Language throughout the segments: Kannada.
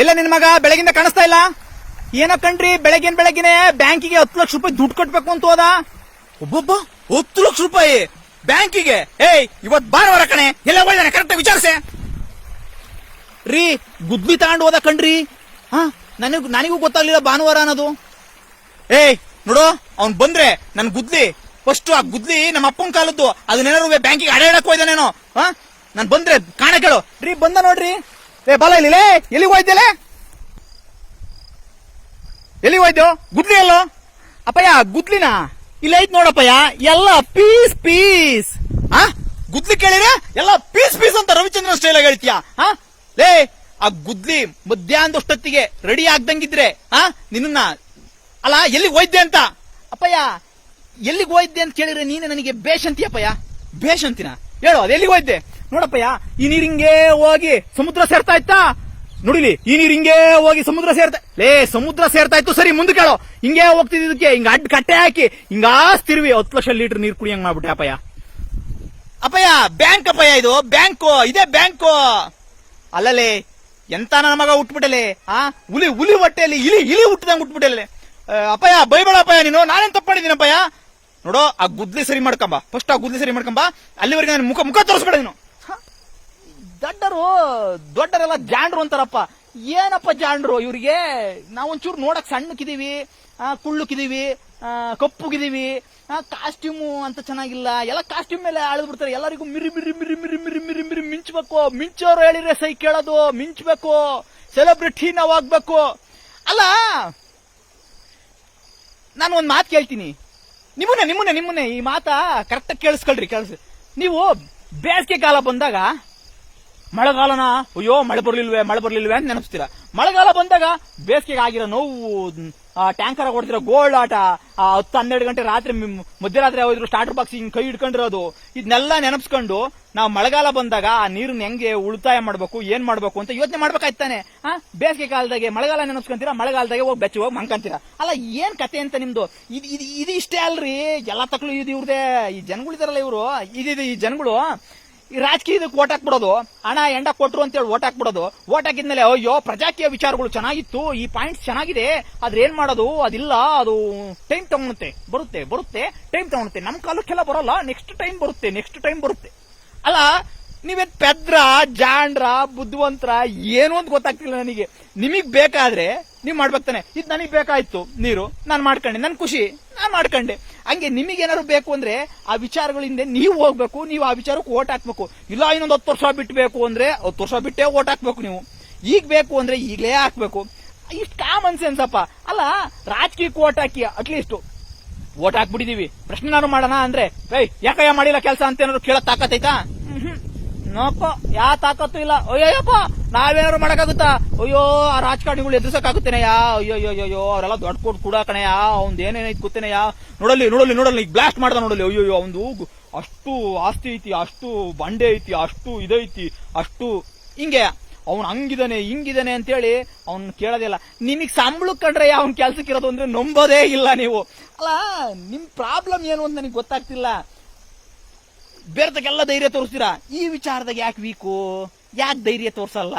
ಎಲ್ಲ ನಿನ್ ಮಗ ಬೆಳಗಿಂದ ಕಾಣಿಸ್ತಾ ಇಲ್ಲ? ಏನೋ ಕಣ್ರಿ ಬೆಳಗಿನ ಬೆಳಗಿನ ಬ್ಯಾಂಕಿಗೆ ಹತ್ತು ಲಕ್ಷ ರೂಪಾಯಿ ದುಡ್ಡು ಕಟ್ಬೇಕು ಅಂತ ಹೋದ. ಒಬ್ಬೊಬ್ಬ ಹತ್ತು ಲಕ್ಷ ರೂಪಾಯಿ ಬ್ಯಾಂಕಿಗೆ? ಏಯ್ ಇವತ್ ಭಾನುವಾರ ಕಣೆ ಎಲ್ಲ ಒಳ್ಳೆ ಕರೆಕ್ಟ್ ವಿಚಾರಿಸೆ. ರೀ ಗುದ್ಲಿ ತಗೊಂಡು ಹೋದ ಕಣ್ರಿ. ಹಾ ನನಗ್ ನನಗೂ ಗೊತ್ತಾಗ್ಲಿಲ್ಲ ಭಾನುವಾರ ಅನ್ನೋದು. ಏಯ್ ನೋಡು ಅವ್ನ್ ಬಂದ್ರೆ ನನ್ ಗುದ್ಲಿ. ಫಸ್ಟ್ ಆ ಗುದ್ಲಿ ನಮ್ಮ ಅಪ್ಪನ ಕಾಲದ್ದು. ಅದನ್ನೇನಾರು ಬ್ಯಾಂಕಿಗೆ ಅಡ್ಯಾಡಕ್ ಹೋಯ್ದಾನೇನೋ ಹಾ ನಾನ್ ಬಂದ್ರೆ ಕಾಣ ಕೇಳು. ರೀ ಬಂದ ನೋಡ್ರಿ. ಏ, ಬಲ ಇಲ್ಲಿ ಎಲ್ಲಿಗೆ ಹೋಯ್ದಲೆ ಎಲ್ಲಿಗೆ ಹೋಯ್ತು ಗುದ್ಲಿ ಎಲ್ಲೋ ಅಪ್ಪಯ್ಯ, ಗುದ್ಲಿನ? ಇಲ್ಲ ಐತ್ ನೋಡಪ್ಪಯ್ಯ ಎಲ್ಲ ಪೀಸ್ ಪೀಸ್. ಹಾ ಗುದ್ಲಿ ಕೇಳಿದ್ರೆ ಎಲ್ಲ ಪೀಸ್ ಪೀಸ್ ಅಂತ ರವಿಚಂದ್ರನ್ ಸ್ಟೈಲ್ ಹೇಳ್ತೀಯಾ? ಹಾ ಲೇ, ಆ ಗುದ್ಲಿ ಮಧ್ಯಾಹ್ನದಷ್ಟೊತ್ತಿಗೆ ರೆಡಿ ಆಗ್ದಂಗಿದ್ರೆ, ಆ ನಿನ್ನ ಅಲ್ಲ, ಎಲ್ಲಿಗೆ ಹೋಯ್ದೆ ಅಂತ? ಅಪ್ಪಯ್ಯ, ಎಲ್ಲಿಗೆ ಹೋಯ್ದೆ ಅಂತ ಕೇಳಿದ್ರೆ ನೀನೆ ನನಗೆ ಬೇಷಂತಿ ಅಪ್ಪಯ್ಯ? ಬೇಷಂತಿನ ಹೇಳು, ಅದು ಎಲ್ಲಿಗೆ ಹೋಯ್ದೆ ನೋಡಪ್ಪಯ್ಯ, ಈ ನೀರ್ ಹಿಂಗೆ ಸಮುದ್ರ ಸೇರ್ತಾ ಇತ್ತಾ? ನೋಡಿಲಿ, ಈ ನೀರ್ ಹಿಂಗೆ ಹೋಗಿ ಸಮುದ್ರ ಸೇರ್ತಾ ಲೇ, ಸಮುದ್ರ ಸೇರ್ತಾ ಇತ್ತು ಸರಿ, ಮುಂದೆ ಕೇಳೋ. ಹಿಂಗೆ ಹೋಗ್ತಿದ್ದಕ್ಕೆ, ಹಿಂಗ ಅಡ್ಡ ಕಟ್ಟೆ ಹಾಕಿ, ಹಿಂಗ ಆಸ್ತಿರ್ವಿ. ಹತ್ತು ಲಕ್ಷ ಲೀಟರ್ ನೀರ್ ಕುಡಿಯಂಗ್ ಮಾಡ್ಬಿಟ್ಟೆ ಅಪ್ಪಯ್ಯ. ಅಪ್ಪಯ್ಯ, ಬ್ಯಾಂಕ್ ಅಪ್ಪಯ್ಯ ಇದು, ಬ್ಯಾಂಕು, ಇದೇ ಬ್ಯಾಂಕು. ಅಲ್ಲಲೇ ಎಂತ ನನ್ನ ಮಗ ಹುಟ್ಬಿಟ್ಟಲೆ, ಆ? ಹುಲಿ ಹುಲಿ ಹೊಟ್ಟೆಯಲ್ಲಿ, ಇಲಿ ಇಲಿ ಹುಟ್ಟದಂಗ್ ಹುಟ್ಬಿಟ್ಟಲೆ. ಅಪ್ಪಯ್ಯ, ಬೈಬೇಡ ಅಪ್ಪಯ್ಯ ನೀನು, ನಾನೇನ್ ತಪ್ಪಾಡಿದೀನಪ್ಪಯ್ಯ ನೋಡೋ, ಆ ಗುದ್ಲಿ ಸರಿ ಮಾಡ್ಕಂಬ. ಫಸ್ಟ್ ಆ ಗುದ್ಲಿ ಸರಿ ಮಾಡ್ಕೊಂಬ. ಅಲ್ಲಿವರೆಗೆ ನಾನು ಮುಖ ಮುಖ ತೋರಿಸ್ಬೇಡ ನೀನು? ದಡ್ಡರು ದೊಡ್ಡರೆಲ್ಲ ಜಾಂಡ್ರು ಅಂತಾರಪ್ಪ. ಏನಪ್ಪ ಜಾಂಡ್ರು ಇವ್ರಿಗೆ? ನಾವೊಂಚೂರು ನೋಡಕ್ ಸಣ್ಣಕ್ಕಿದೀವಿ ಆ, ಕಪ್ಪುಗಿದೀವಿ ಕಾಸ್ಟ್ಯೂಮು ಅಂತ ಚೆನ್ನಾಗಿಲ್ಲ. ಎಲ್ಲ ಕಾಸ್ಟ್ಯೂಮ್ ಮೇಲೆ ಆಳ್ದು ಬಿಡ್ತಾರೆ. ಎಲ್ಲರಿಗೂ ಮಿರಿ ಮಿರಿ ಮಿರಿ ಮಿರಿ ಮಿರಿ ಮಿರಿ ಮಿರಿ ಮಿಂಚ್ಬೇಕು. ಮಿಂಚೋರು ಹೇಳಿದ್ರೆ ಸೈ ಕೇಳೋದು ಮಿಂಚ್ಬೇಕು. ಸೆಲೆಬ್ರಿಟಿ ನಾವು ಆಗ್ಬೇಕು ಅಲ್ಲ ನಾನು ಒಂದು ಮಾತು ಕೇಳ್ತೀನಿ. ನಿಮ್ಮನ್ನ ನಿಮ್ಮನ್ನ ನಿಮ್ಮನ್ನೇ. ಈ ಮಾತಾ ಕರೆಕ್ಟಾಗಿ ಕೇಳಿಸ್ಕೊಳ್ರಿ ಕೇಳಿಸ್ ನೀವು ಬೇಸಿಗೆ ಕಾಲ ಬಂದಾಗ ಮಳೆಗಾಲನ, ಅಯ್ಯೋ, ಮಳೆ ಬರ್ಲಿಲ್ವೇ ಮಳೆ ಬರ್ಲಿಲ್ವೇ ಅಂತ ನೆನಪಿಸ್ತೀರಾ. ಮಳೆಗಾಲ ಬಂದಾಗ ಬೇಸಿಗೆಗೆ ಆಗಿರೋ ನೋವು ಟ್ಯಾಂಕರ್ ಹೊಡೆದಿರೋ ಗೋಲ್ಡ್ ಆಟ ಹತ್ತು ಹನ್ನೆರಡು ಗಂಟೆ ರಾತ್ರಿ ಮಧ್ಯರಾತ್ರಿ ಹೋದ್ರು ಸ್ಟಾರ್ಟರ್ ಬಾಕ್ಸ್ ಹಿಂಗೆ ಕೈ ಹಿಡ್ಕೊಂಡಿರೋದು, ಇದನ್ನೆಲ್ಲ ನೆನಪಿಸ್ಕೊಂಡು ನಾವು ಮಳೆಗಾಲ ಬಂದಾಗ ಆ ನೀರನ್ನ ಹೆಂಗೆ ಉಳಿತಾಯ ಮಾಡ್ಬೇಕು, ಏನ್ ಮಾಡ್ಬೇಕು ಅಂತ ಯೋಚನೆ ಮಾಡ್ಬೇಕಾಯ್ತಾನೆ ಆ, ಬೇಸಿಗೆ ಕಾಲದಾಗೆ ಮಳೆಗಾಲ ನೆನಪಿಸ್ಕೊಂತೀರಾ? ಮಳೆಗಾಲದಾಗೆ ಹೋಗಿ ಬೆಚ್ಚ ಹೋಗಿ ಮಂಕಂತೀರಾ? ಅಲ್ಲ, ಏನ್ ಕತೆ ಅಂತ ನಿಮ್ದು? ಇದು ಇದು ಇದು ಇಷ್ಟೇ ಅಲ್ರಿ? ಎಲ್ಲ ತಕ್ಕಳು ಇದು ಇವ್ರದೇ, ಈ ಜನಗಳಿದಾರಲ್ಲ ಇವರು ಇದು, ಈ ಜನಗಳು. ಈ ರಾಜಕೀಯದಕ್ಕೆ ಓಟ್ ಹಾಕ್ಬಿಡೋದು, ಹಣ, ಎಂಡ ಕೊಟ್ರು ಅಂತೇಳಿ ಓಟ್ ಹಾಕ್ಬಿಡೋದು. ಓಟ್ ಹಾಕಿದ್ಮೇಲೆ, ಅಯ್ಯೋ, ಪ್ರಜಾಕೀಯ ವಿಚಾರಗಳು ಚೆನ್ನಾಗಿತ್ತು, ಈ ಪಾಯಿಂಟ್ಸ್ ಚೆನ್ನಾಗಿದೆ, ಆದ್ರೆ ಏನ್ ಮಾಡೋದು? ಅದಿಲ್ಲ, ಅದು ಟೈಮ್ ತಗೊಳುತ್ತೆ. ಬರುತ್ತೆ ಬರುತ್ತೆ, ಟೈಮ್ ತಗೊಳುತ್ತೆ. ನಮ್ಮ ಕಾಲಕ್ಕೆಲ್ಲ ಬರೋಲ್ಲ, ನೆಕ್ಸ್ಟ್ ಟೈಮ್ ಬರುತ್ತೆ, ನೆಕ್ಸ್ಟ್ ಟೈಮ್ ಬರುತ್ತೆ. ಅಲ್ಲ ನೀವೇನ್ ಪೆದ್ರ, ಜಾಂಡ್ರ, ಬುದ್ಧಿವಂತರ, ಏನು ಅಂತ ಗೊತ್ತಾಗ್ತಿಲ್ಲ ನನಗೆ. ನಿಮಗ್ ಬೇಕಾದ್ರೆ ನೀವು ಮಾಡ್ಬೇಕು ತಾನೆ. ಇದು ನನಗ್ ಬೇಕಾಯ್ತು, ನೀರು. ನಾನು ಮಾಡ್ಕೊಂಡೆ. ನನ್ ಖುಷಿ. ನಾನ್ ಮಾಡ್ಕೊಂಡೆ. ಹಂಗೆ ನಿಮಗೆ ಏನಾದ್ರು ಬೇಕು ಅಂದ್ರೆ ಆ ವಿಚಾರಗಳಿಂದ ನೀವು ಹೋಗ್ಬೇಕು, ನೀವು ಆ ವಿಚಾರಕ್ಕೆ ಓಟ್ ಹಾಕ್ಬೇಕು. ಇಲ್ಲ, ಇನ್ನೊಂದು ಹತ್ತು ವರ್ಷ ಬಿಟ್ಬೇಕು ಅಂದ್ರೆ, ಹತ್ತು ವರ್ಷ ಬಿಟ್ಟೇ ಓಟ್ ಹಾಕ್ಬೇಕು ನೀವು. ಈಗ ಬೇಕು ಅಂದ್ರೆ ಈಗಲೇ ಹಾಕ್ಬೇಕು. ಇಷ್ಟು ಕಾಮನ್ ಸೆನ್ಸ್ ಅಪ್ಪ. ಅಲ್ಲ, ರಾಜಕೀಯಕ್ಕೆ ಓಟ್ ಹಾಕಿ ಅಟ್ಲೀಸ್ಟ್ ಓಟ್ ಹಾಕ್ಬಿಟ್ಟಿದೀವಿ. ಪ್ರಶ್ನೆ ನಾನು ಮಾಡೋಣ ಅಂದ್ರೆ, ಏಯ್, ಯಾಕಯ್ಯ ಮಾಡಿಲ್ಲ ಕೆಲಸ ಅಂತ ಏನಾದ್ರು ಕೇಳೋ ತಾಕತ್ತೈತಾ ನೋಪ ಯಾ ತಾಕತ್ತು ಇಲ್ಲ. ಅಯ್ಯಯ್ಯಪ್ಪ, ನಾವೇನಾದ್ರು ಮಾಡಕ್ಕಾಗುತ್ತಾ? ಅಯ್ಯೋ, ಆ ರಾಜಕಾರಣಿಗಳು ಎದುರಿಸಕ್ಕಾಗುತ್ತೇನೆಯಾ ಅಯ್ಯೋ ಅಯ್ಯೋ ಅವರೆಲ್ಲ ದೊಡ್ಡ ಕೊಟ್ಟು ಕೂಡ ಕಣಯ್ಯ ಅವ್ನ್ ಏನೇನೈತ್ ಗೊತ್ತೇನೆಯಾ ನೋಡಲ್ಲಿ ನೋಡಲಿ ನೋಡಲ್ಲಿ, ಈಗ ಬ್ಲಾಸ್ಟ್ ಮಾಡ್ದ ನೋಡಲಿ ಅಯ್ಯೋ ಅವ್ನು ಅಷ್ಟು ಆಸ್ತಿ ಐತಿ, ಅಷ್ಟು ಬಂಡೆ ಐತಿ, ಅಷ್ಟು ಇದೈತಿ, ಅಷ್ಟು ಹಿಂಗೆ. ಅವ್ನು ಹಂಗಿದಾನೆ, ಹಿಂಗಿದಾನೆ ಅಂತೇಳಿ ಅವ್ನ್ ಕೇಳೋದಿಲ್ಲ ನಿಮಗೆ ಸಂಬಳ ಕಂಡ್ರೆ ಅವ್ನ ಕೆಲ್ಸಕ್ಕೆ ಇರೋದು ಅಂದ್ರೆ ನಂಬೋದೇ ಇಲ್ಲ ನೀವು. ಅಲ್ಲ ನಿಮ್ಮ ಪ್ರಾಬ್ಲಮ್ ಏನು ಅಂತ ನನಗೆ ಗೊತ್ತಾಗ್ತಿಲ್ಲ. ಬೇರೆದಕ್ಕೆಲ್ಲ ಧೈರ್ಯ ತೋರಿಸ್ತೀರಾ? ಈ ವಿಚಾರದಾಗ ಯಾಕೆ ವೀಕು? ಯಾಕೆ ಧೈರ್ಯ ತೋರಿಸಲ್ಲ?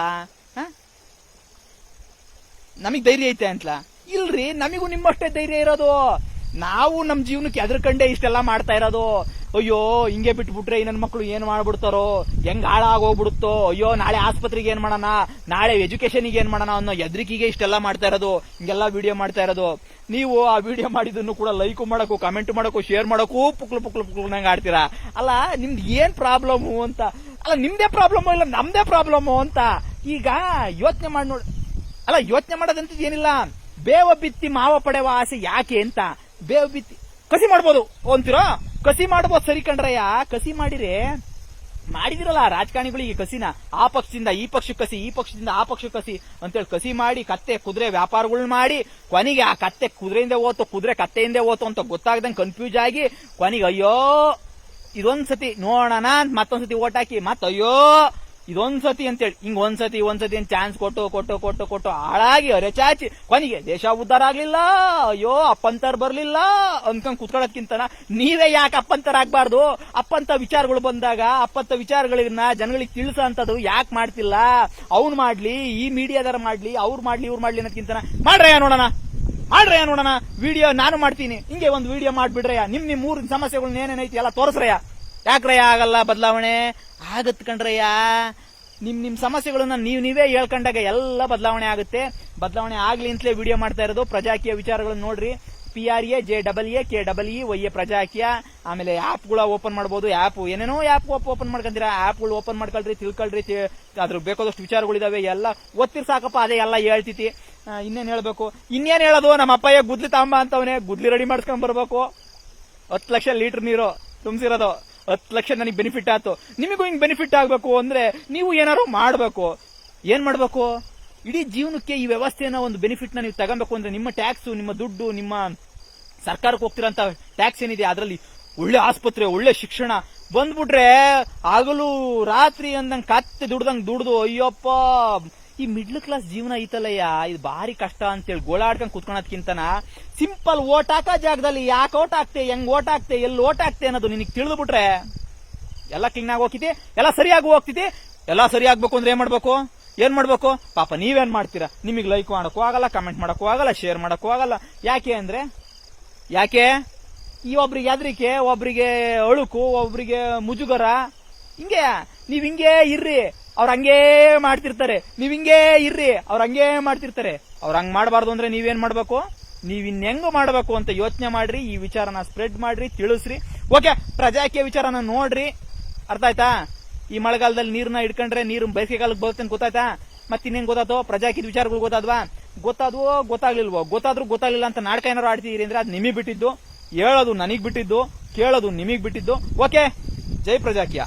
ನಮಗ್ ಧೈರ್ಯ ಐತೆ ಅಂತಲ? ಇಲ್ರಿ, ನಮಗೂ ನಿಮ್ಮಷ್ಟೇ ಧೈರ್ಯ ಇರೋದು. ನಾವು ನಮ್ಮ ಜೀವನಕ್ಕೆ ಎದ್ರಕಂಡೆ ಇಷ್ಟೆಲ್ಲ ಮಾಡ್ತಾ ಇರೋದು. ಅಯ್ಯೋ, ಹಿಂಗೆ ಬಿಟ್ಬಿಟ್ರೆ ನನ್ನ ಮಕ್ಕಳು ಏನ್ ಮಾಡ್ಬಿಡ್ತಾರೋ? ಹೆಂಗ್ ಹಾಳಾಗೋಗ್ಬಿಡುತ್ತೋ? ಅಯ್ಯೋ, ನಾಳೆ ಆಸ್ಪತ್ರೆಗೆ ಏನ್ ಮಾಡೋಣ? ನಾಳೆ ಎಜುಕೇಶನ್ಗೆ ಏನ್ ಮಾಡೋಣ ಅನ್ನೋ ಎದ್ರಿಕಿಗೆ ಇಷ್ಟೆಲ್ಲ ಮಾಡ್ತಾ ಇರೋದು, ಹಿಂಗೆಲ್ಲ ವಿಡಿಯೋ ಮಾಡ್ತಾ ಇರೋದು. ನೀವು ಆ ವಿಡಿಯೋ ಮಾಡಿದ್ದನ್ನು ಕೂಡ ಲೈಕ್ ಮಾಡಕು ಕಮೆಂಟ್ ಮಾಡೋಕ್ಕೂ ಶೇರ್ ಮಾಡಕ್ಕೂ ಪುಕ್ಲು ಪುಕ್ಲು ನಂಗೆ ಆಡ್ತೀರಾ? ಅಲ್ಲ, ನಿಮ್ದು ಏನ್ ಪ್ರಾಬ್ಲಮ್ ಅಂತ? ಅಲ್ಲ, ನಿಮ್ದೇ ಪ್ರಾಬ್ಲಮ್ ಇಲ್ಲ, ನಮ್ದೇ ಪ್ರಾಬ್ಲಮ್ ಅಂತ? ಈಗ ಯೋಚನೆ ಮಾಡಿ ನೋಡಿ ಅಲ್ಲ, ಯೋಚನೆ ಮಾಡೋದಂತದ್ದು ಏನಿಲ್ಲ. ಬೇವ ಬಿತ್ತಿ ಮಾವ ಪಡೆವ ಆಸೆ ಯಾಕೆ ಅಂತ? ಬೇವ ಬಿತ್ತಿ ಕಸಿ ಮಾಡ್ಬೋದು, ಅಂತೀರೋ? ಕಸಿ ಮಾಡ್ಬೋದು ಸರಿ ಕಂಡ್ರಯ್ಯ ಕಸಿ ಮಾಡಿರಿ. ಮಾಡಿದಿರಲ್ಲ ರಾಜಕಾರಣಿಗಳಿಗೆ ಕಸಿನ. ಆ ಪಕ್ಷದಿಂದ ಈ ಪಕ್ಷ ಕಸಿ, ಈ ಪಕ್ಷದಿಂದ ಆ ಪಕ್ಷ ಕಸಿ ಅಂತೇಳಿ ಕಸಿ ಮಾಡಿ, ಕತ್ತೆ ಕುದುರೆ ವ್ಯಾಪಾರಗಳನ್ನ ಮಾಡಿ, ಕೊನೆಗೆ ಆ ಕತ್ತೆ ಕುದುರೆಯಿಂದ ಓತು ಕುದುರೆ ಕತ್ತೆಯಿಂದ ಓತು ಅಂತ ಗೊತ್ತಾಗ್ದಂಗೆ ಕನ್ಫ್ಯೂಸ್ ಆಗಿ ಕೊನೆಗೆ ಅಯ್ಯೋ, ಇದೊಂದ್ಸತಿ ನೋಡೋಣ ಅಂತ ಮತ್ತೊಂದ್ಸತಿ ಓಟ್ ಹಾಕಿ ಮತ್ತ ಅಯ್ಯೋ ಇದೊಂದ್ಸತಿ ಅಂತೇಳಿ, ಹಿಂಗ್ ಒಂದ್ಸತಿ ಒಂದ್ಸತಿ ಚಾನ್ಸ್ ಕೊಟ್ಟು ಕೊಟ್ಟು ಕೊಟ್ಟು ಕೊಟ್ಟು ಹಾಳಾಗಿ ಅರೆ ಚಾಚಿ, ಕೊನೆಗೆ ದೇಶ ಉದ್ಧಾರ ಆಗ್ಲಿಲ್ಲ, ಅಯ್ಯೋ, ಅಪ್ಪಂತರ್ ಬರ್ಲಿಲ್ಲ ಅನ್ಕೊಂಡ್ ಕುತ್ಕೊಳ್ಳೋದ್ಕಿಂತ ನೀವೇ ಯಾಕೆ ಅಪ್ಪಂತರ ಆಗ್ಬಾರ್ದು? ಅಪ್ಪಂತ ವಿಚಾರಗಳು ಬಂದಾಗ, ಅಪ್ಪಂತ ವಿಚಾರಗಳನ್ನ ಜನಗಳಿಗೆ ತಿಳಿಸೋ ಅಂತದ್ದು ಯಾಕೆ ಮಾಡ್ತಿಲ್ಲ? ಅವ್ನ್ ಮಾಡ್ಲಿ, ಈ ಮೀಡಿಯಾದಾರ ಮಾಡ್ಲಿ, ಅವ್ರು ಮಾಡ್ಲಿ, ಇವ್ರು ಮಾಡ್ಲಿ ಅನ್ನೋದ್ಕಿಂತ ಮಾಡ್ರಯ್ಯ ನೋಡೋಣ ಮಾಡ್ರಯ್ಯ ನೋಡೋಣ, ವಿಡಿಯೋ ನಾನು ಮಾಡ್ತೀನಿ, ಹಿಂಗೆ ಒಂದು ವಿಡಿಯೋ ಮಾಡ್ಬಿಡ್ರಯ್ಯ, ನಿಮ್ ನಿಮ್ ಊರಿನ ಸಮಸ್ಯೆಗಳನ್ನ ಏನೇನೈತಿ ಎಲ್ಲ ತೋರಿಸ್ರಯ್ಯ. ಯಾಕ್ರಯ್ಯ ಆಗಲ್ಲ ಬದಲಾವಣೆ? ಆಗತ್ ಕಣ್ರಯ್ಯ ನಿಮ್ ನಿಮ್ ಸಮಸ್ಯೆಗಳನ್ನ ನೀವು ನೀವೇ ಹೇಳ್ಕೊಂಡಾಗ ಎಲ್ಲ ಬದಲಾವಣೆ ಆಗುತ್ತೆ. ಬದಲಾವಣೆ ಆಗ್ಲಿ ಅಂತಲೇ ವಿಡಿಯೋ ಮಾಡ್ತಾ ಇರೋದು. ಪ್ರಜಾಕೀಯ ವಿಚಾರಗಳನ್ನ ನೋಡ್ರಿ. P R A J double A K double E Y A Prajaakeeya. ಆಮೇಲೆ ಆಪ್ಗಳ ಓಪನ್ ಮಾಡ್ಬೋದು. ಆಪ್ ಏನೇನೋ ಆಪ್ ಓಪನ್ ಮಾಡ್ಕೊಂತೀರಾ? ಆಪ್ಗಳು ಓಪನ್ ಮಾಡ್ಕೊಳ್ರಿ, ತಿಳ್ಕೊಳ್ರಿ ಅದ್ರ ಬೇಕಾದಷ್ಟು ವಿಚಾರಗಳಿದಾವೆ, ಎಲ್ಲ ಒತ್ತಿರ್ ಸಾಕಪ್ಪ, ಅದೇ ಎಲ್ಲ ಹೇಳ್ತೈತಿ. ಇನ್ನೇನು ಹೇಳಬೇಕು? ಇನ್ನೇನ್ ಹೇಳೋದು? ನಮ್ಮ ಅಪ್ಪಯ್ಯ ಗುದ್ಲಿ ತಾಂಬ ಅಂತವನೇ. ಗುದ್ಲಿ ರೆಡಿ ಮಾಡ್ಸ್ಕೊಂಡ್ ಬರ್ಬೇಕು. ಹತ್ತು ಲಕ್ಷ ಲೀಟರ್ ನೀರು ತುಂಬಿಸಿರೋದು. ಹತ್ತು ಲಕ್ಷ ನನಗೆ ಬೆನಿಫಿಟ್ ಆಯ್ತು. ನಿಮಗೂ ಹಿಂಗೆ ಬೆನಿಫಿಟ್ ಆಗಬೇಕು ಅಂದರೆ ನೀವು ಏನಾರು ಮಾಡಬೇಕು. ಏನು ಮಾಡಬೇಕು? ಇಡೀ ಜೀವನಕ್ಕೆ ಈ ವ್ಯವಸ್ಥೆನ ಒಂದು ಬೆನಿಫಿಟ್ನ ನೀವು ತಗೊಬೇಕು ಅಂದ್ರೆ ನಿಮ್ಮ ಟ್ಯಾಕ್ಸು ನಿಮ್ಮ ದುಡ್ಡು, ನಿಮ್ಮ ಸರ್ಕಾರಕ್ಕೆ ಹೋಗ್ತಿರೋಂಥ ಟ್ಯಾಕ್ಸ್ ಏನಿದೆ ಅದರಲ್ಲಿ ಒಳ್ಳೆ ಆಸ್ಪತ್ರೆ, ಒಳ್ಳೆ ಶಿಕ್ಷಣ ಬಂದ್ಬಿಟ್ರೆ ಆಗಲು ರಾತ್ರಿ ಅಂದಂಗೆ ಕತ್ತೆ ದುಡ್ದಂಗೆ ದುಡ್ದು, ಅಯ್ಯಪ್ಪ ಈ ಮಿಡ್ಲ್ ಕ್ಲಾಸ್ ಜೀವನ ಐತಲ್ಲಯ್ಯ? ಇದು ಭಾರಿ ಕಷ್ಟ ಅಂತೇಳಿ ಗೋಳಾಡ್ಕೊಂಡು ಕುತ್ಕೊಳೋದ್ಕಿಂತನ ಸಿಂಪಲ್ ಓಟ್ ಹಾಕೋ ಜಾಗದಲ್ಲಿ ಯಾಕೆ ಓಟ್ ಹಾಕ್ತೆ, ಹೆಂಗ್ ಓಟ್ ಹಾಕ್ತೆ, ಎಲ್ಲಿ ಓಟ್ ಹಾಕ್ತೆ ಅನ್ನೋದು ನಿನಗೆ ತಿಳಿದು ಬಿಟ್ರೆ ಎಲ್ಲ ಕ್ಲೀನ್ ಆಗಿ ಹೋಗ್ತೈತಿ, ಎಲ್ಲ ಸರಿಯಾಗಿ ಹೋಗ್ತಿದ್ದೆ ಎಲ್ಲ ಸರಿ ಅಂದ್ರೆ ಏನ್ ಮಾಡ್ಬೇಕು? ಏನ್ ಮಾಡ್ಬೇಕು? ಪಾಪ ನೀವೇನ್ ಮಾಡ್ತೀರಾ? ನಿಮಗೆ ಲೈಕ್ ಮಾಡೋಕ್ಕೂ ಆಗಲ್ಲ ಕಮೆಂಟ್ ಮಾಡೋಕ್ಕೂ ಆಗಲ್ಲ ಶೇರ್ ಮಾಡೋಕ್ಕೂ ಆಗಲ್ಲ. ಯಾಕೆ ಅಂದ್ರೆ, ಯಾಕೆ? ಈ ಒಬ್ರಿಗೆ ಯಾದ್ರಿಕೆ ಒಬ್ರಿಗೆ ಅಳುಕು, ಒಬ್ರಿಗೆ ಮುಜುಗರ, ಹಿಂಗೆ, ನೀವು ಹಿಂಗೆ ಇರ್ರಿ. ಅವ್ರ ಹಂಗೇ ಮಾಡ್ತಿರ್ತಾರೆ. ನೀವ್ ಹಿಂಗೇ ಇರ್ರಿ, ಅವ್ರ ಹಂಗೇ ಮಾಡ್ತಿರ್ತಾರೆ. ಅವ್ರ ಹಂಗ್ ಮಾಡಬಾರ್ದು ಅಂದ್ರೆ ನೀವೇನ್ ಮಾಡ್ಬೇಕು? ನೀವ್ ಇನ್ ಹೆಂಗ್ ಮಾಡ್ಬೇಕು ಅಂತ ಯೋಚನೆ ಮಾಡ್ರಿ, ಈ ವಿಚಾರನ ಸ್ಪ್ರೆಡ್ ಮಾಡ್ರಿ, ತಿಳಿಸ್ರಿ. ಓಕೆ ಪ್ರಜಾಕೀಯ ವಿಚಾರನ ನೋಡ್ರಿ. ಅರ್ಥ ಆಯ್ತಾ? ಈ ಮಳೆಗಾಲದಲ್ಲಿ ನೀರ್ನ ಇಟ್ಕೊಂಡ್ರೆ ನೀರು ಬೇಸಿಗೆಗಾಲಕ್ಕೆ ಬರುತ್ತೆ ಅಂತ ಗೊತ್ತಾಯ್ತಾ? ಮತ್ತಿನ್ನೇನ್ ಗೊತ್ತಾತೋ ಪ್ರಜಾಕೀಯ ವಿಚಾರಗಳು ಗೊತ್ತಾದ್ವಾ? ಗೊತ್ತಾದ್ವೋ ಗೊತ್ತಾಗ್ಲಿಲ್ವೋ? ಗೊತ್ತಾದ್ರೂ ಗೊತ್ತಾಗ್ಲಿಲ್ಲ ಅಂತ ನಾಟಕ ಏನಾರು ಆಡ್ತಿದೀರಿ ಅಂದ್ರೆ ಅದು ನಿಮಗ್ ಬಿಟ್ಟಿದ್ದು. ಹೇಳೋದು ನನಗ್ ಬಿಟ್ಟಿದ್ದು, ಕೇಳೋದು ನಿಮಗ್ ಬಿಟ್ಟಿದ್ದು. ಓಕೆ ಜೈ ಪ್ರಜಾಕೀಯ.